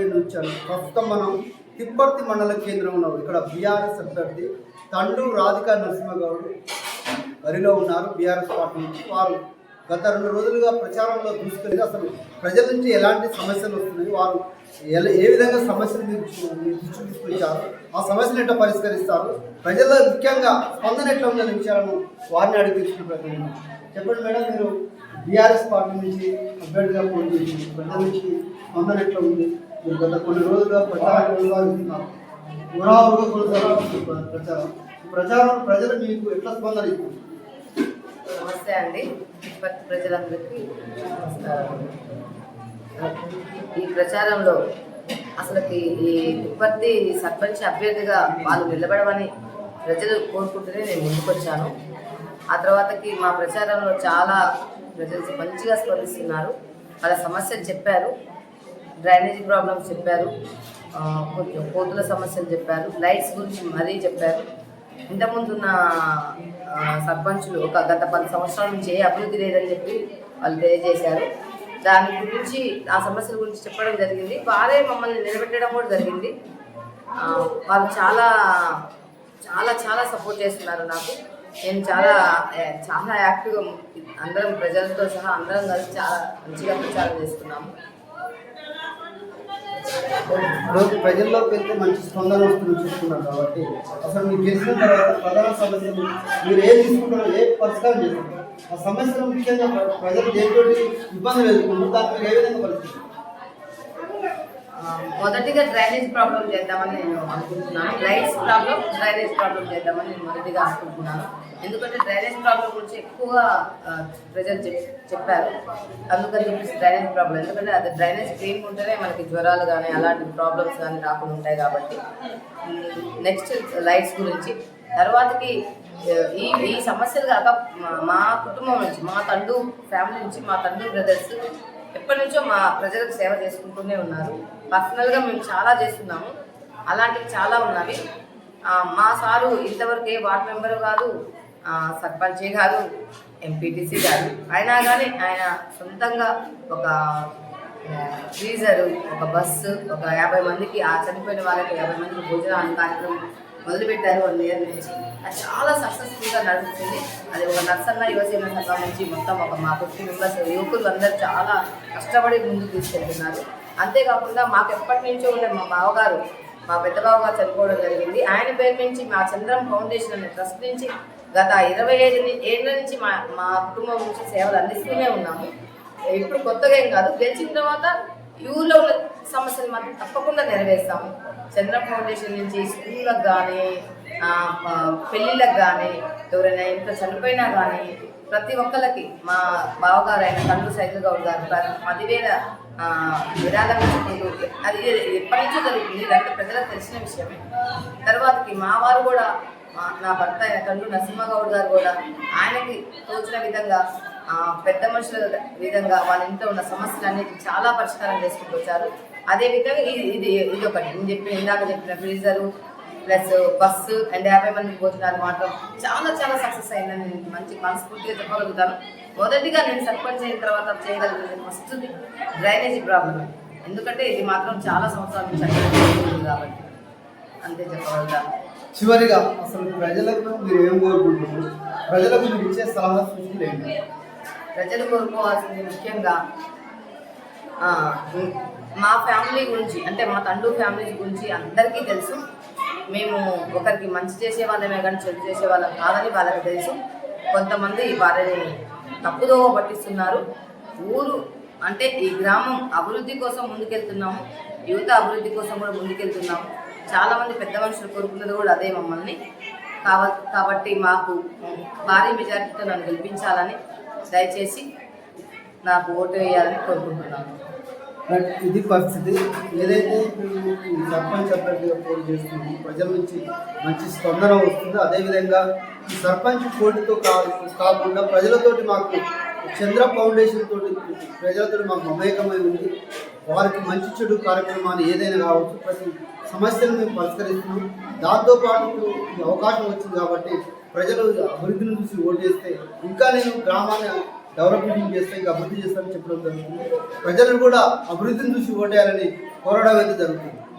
నేను వచ్చాను. ప్రస్తుతం మనం తిప్పర్తి మండల కేంద్రంలో ఇక్కడ బీఆర్ఎస్ అభ్యర్థి తండ్రు రాధికా నరసింహగౌడ్ బరిలో ఉన్నారు. బీఆర్ఎస్ పార్టీ నుంచి వారు గత రెండు రోజులుగా ప్రచారంలో దూసుకెళ్ళి అసలు ప్రజల నుంచి ఎలాంటి సమస్యలు వస్తున్నాయి వారు ఎలా ఏ విధంగా సమస్యలు మీరు తీసుకొచ్చారు ఆ సమస్యలు ఎట్లా పరిష్కరిస్తారు ప్రజల్లో ముఖ్యంగా స్పందన ఎట్లా ఉందనే విషయాలను వారిని అడిగి తెలుసుకునే ప్రయత్నం చెప్పండి మేడం మీరు బీఆర్ఎస్ పార్టీ నుంచి అభ్యర్థిగా పోటీ చేసి ప్రజల నుంచి స్పందన ఎట్లా ఉంది. మీరు గత కొన్ని రోజులుగా ప్రచారం కొనసాగిస్తున్నారు. ప్రచారం. ప్రచారం ప్రజలు మీకు ఎట్లా స్పందన ఇస్తుంది? నమస్తే అండి. తిరుపతి ప్రజలందరికీ నమస్కారం. ఈ ప్రచారంలో అసలుకి ఈ తిరుపతి సర్పంచ్ అభ్యర్థిగా వాళ్ళు నిలబడమని ప్రజలు కోరుకుంటూనే నేను ముందుకొచ్చాను. ఆ తర్వాతకి మా ప్రచారంలో చాలా ప్రజలు మంచిగా స్పందిస్తున్నారు. వాళ్ళ సమస్యలు చెప్పారు. డ్రైనేజీ ప్రాబ్లమ్స్ చెప్పారు. కొంచెం కోతుల సమస్యలు చెప్పారు. లైట్స్ గురించి మరీ చెప్పారు. ఇంతకుముందున్న ఆ, సర్పంచులు ఒక గత పది సంవత్సరాల నుంచి ఏ అభివృద్ధి లేదని చెప్పి వాళ్ళు తెలియజేశారు. దాని గురించి ఆ సమస్యల గురించి చెప్పడం జరిగింది. వారే మమ్మల్ని నిలబెట్టడం కూడా జరిగింది. వాళ్ళు చాలా చాలా చాలా సపోర్ట్ చేస్తున్నారు నాకు. నేను చాలా చాలా యాక్టివ్గా అందరం ప్రజలతో సహా అందరం కలిసి చాలా మంచిగా ప్రచారం చేస్తున్నాము. రోజు ప్రజల్లోకి వెళ్తే మంచి స్పందన వస్తుంది చూస్తున్నారు కాబట్టి. అసలు మీరు చేసిన తర్వాత ప్రధాన సమస్యలు మీరు ఏం తీసుకుంటారో ఏ పరిష్కారం చేస్తున్నారు ఆ సమస్యలు ముఖ్యంగా ప్రజలు దేనితోటి ఇబ్బందులు ఎదుర్కొంటారు దాన్ని ఏ విధంగా పరిస్థితి మొదటిగా డ్రైనేజ్ ప్రాబ్లం చేద్దామని నేను అనుకుంటున్నాను. లైట్స్ ప్రాబ్లం డ్రైనేజ్ ప్రాబ్లం చేద్దామని నేను మొదటిగా అనుకుంటున్నాను. ఎందుకంటే డ్రైనేజ్ ప్రాబ్లం గురించి ఎక్కువగా ప్రజలు చెప్ చెప్పారు. అందుకని చెప్పేసి డ్రైనేజ్ ప్రాబ్లం ఎందుకంటే అది డ్రైనేజ్ క్లీన్ ఉంటేనే మనకి జ్వరాలు కానీ అలాంటి ప్రాబ్లమ్స్ కానీ రాకుండా ఉంటాయి కాబట్టి. నెక్స్ట్ లైట్స్ గురించి. తర్వాతకి ఈ ఈ సమస్యలు కాక మా- కుటుంబం నుంచి మా తండ్రి ఫ్యామిలీ నుంచి మా తండ్రి బ్రదర్స్ ఎప్పటి నుంచో మా ప్రజలకు సేవ చేసుకుంటూనే ఉన్నారు. పర్సనల్గా మేము చాలా చేస్తున్నాము. అలాంటివి చాలా ఉన్నవి. మా సారు ఇంతవరకు ఏ వార్డ్ మెంబరు కాదు సర్పంచే కాదు ఎంపీటీసీ కాదు అయినా కానీ ఆయన సొంతంగా ఒక ఫ్రీజరు ఒక బస్సు ఒక యాభై మందికి ఆ చనిపోయిన వాళ్ళకి యాభై మందికి భోజనాలు కార్యక్రమం మొదలుపెట్టారు వన్ ఇయర్ నుంచి. అది చాలా సక్సెస్ఫుల్గా నడుస్తుంది. అది ఒక నర్సన్న యువసేన సభ నుంచి మొత్తం ఒక మా ఫిఫ్టీ మెంబర్స్ యువకులు అందరూ చాలా కష్టపడి ముందుకు తీసుకెళ్తున్నారు. అంతేకాకుండా మాకు ఎప్పటి నుంచో ఉండే మా బావగారు మా పెద్ద బావగారు చనిపోవడం జరిగింది. ఆయన పేరు నుంచి మా చంద్రం ఫౌండేషన్ అనే ట్రస్ట్ నుంచి గత ఇరవై ఐదు ఏళ్ళ నుంచి మా మా కుటుంబం నుంచి సేవలు అందిస్తూనే ఉన్నాము. ఇప్పుడు కొత్తగా ఏం కాదు గెలిచిన తర్వాత ఈ ఉన్న సమస్యలు మాత్రం తప్పకుండా నెరవేర్స్తాము. చంద్ర ఫౌండేషన్ నుంచి స్కూళ్ళకు కానీ పెళ్ళిళ్ళకి కానీ ఎవరైనా ఇంట్లో చనిపోయినా కానీ ప్రతి ఒక్కరికి మా బావగారు అయిన కండు సైకిల్ గౌడ్ గారు పదివేల విరాళం ఇచ్చుకుంటూ అది ఎప్పటి నుంచో జరుగుతుంది. ఇదంతా ప్రజలకు తెలిసిన విషయమే. తర్వాతకి మా వారు కూడా నా భర్త అయిన కళ్ళు నరసింహగౌడ్ గారు కూడా ఆయనకి తోచిన విధంగా పెద్ద మనుషుల విధంగా వాళ్ళ ఇంట్లో ఉన్న సమస్యలన్నిటి చాలా పరిష్కారం చేసుకుంటూ వచ్చారు. అదే విధంగా ఇది ఇది ఇది ఒకటి నేను చెప్పిన ఇందాక చెప్పిన ఫ్రీజరు ప్లస్ బస్సు అండ్ యాభై మంది భోజనాలు మాత్రం చాలా చాలా సక్సెస్ అయిందని నేను మంచి మనస్ఫూర్తిగా చెప్పగలుగుతాను. మొదటిగా నేను సర్పంచ్ అయిన తర్వాత చేయగలిగింది ఫస్ట్ డ్రైనేజీ ప్రాబ్లం ఎందుకంటే ఇది మాత్రం చాలా సంవత్సరాల నుంచి కాబట్టి అంతే చెప్పగలుగుతాను. చివరిగా అసలు ప్రజలకు మీరు ఏం కోరుకుంటున్నారు? ప్రజలకు మీరు ఇచ్చే సలహా సూచనలు ఏంటి? ప్రజలు కోరుకోవాల్సింది ముఖ్యంగా మా ఫ్యామిలీ గురించి అంటే మా తండ్రి ఫ్యామిలీ గురించి అందరికీ తెలుసు. మేము ఒకరికి మంచి చేసే వాళ్ళమే కానీ చెడు చేసే వాళ్ళం కాదని వాళ్ళకి తెలుసు. కొంతమంది వారిని తప్పుదోవ పట్టిస్తున్నారు. ఊరు అంటే ఈ గ్రామం అభివృద్ధి కోసం ముందుకెళ్తున్నాము. యువత అభివృద్ధి కోసం కూడా ముందుకెళ్తున్నాము. చాలామంది పెద్ద మనుషులు కోరుకున్నది కూడా అదే మమ్మల్ని. కావ కాబట్టి మాకు భారీ మెజార్టీతో నన్ను గెలిపించాలని దయచేసి నాకు ఓటు వేయాలని కోరుకుంటున్నాను. ఇది పరిస్థితి. ఏదైతే సర్పంచ్ అభ్యర్థిగా పోటీ చేస్తుంది ప్రజల నుంచి మంచి స్పందన వస్తుందో. అదేవిధంగా ఈ సర్పంచ్ పోటీతో కాకుండా ప్రజలతోటి మాకు చంద్ర ఫౌండేషన్ తోటి ప్రజలతోటి మాకు మమేకమై ఉంది. వారికి మంచి చెడు కార్యక్రమాలు ఏదైనా కావచ్చు ప్రతి సమస్యలు మేము పరిష్కరిస్తున్నాం. దాంతోపాటు అవకాశం వచ్చింది కాబట్టి ప్రజలు అభివృద్ధిని చూసి ఓటు చేస్తే ఇంకా నేను గ్రామాన్ని డెవలప్మెంట్ చేస్తే ఇంకా అభివృద్ధి చేస్తారని చెప్పడం జరుగుతుంది. ప్రజలను కూడా అభివృద్ధిని చూసి ఓటేయాలని కోరడం అయితే జరుగుతుంది.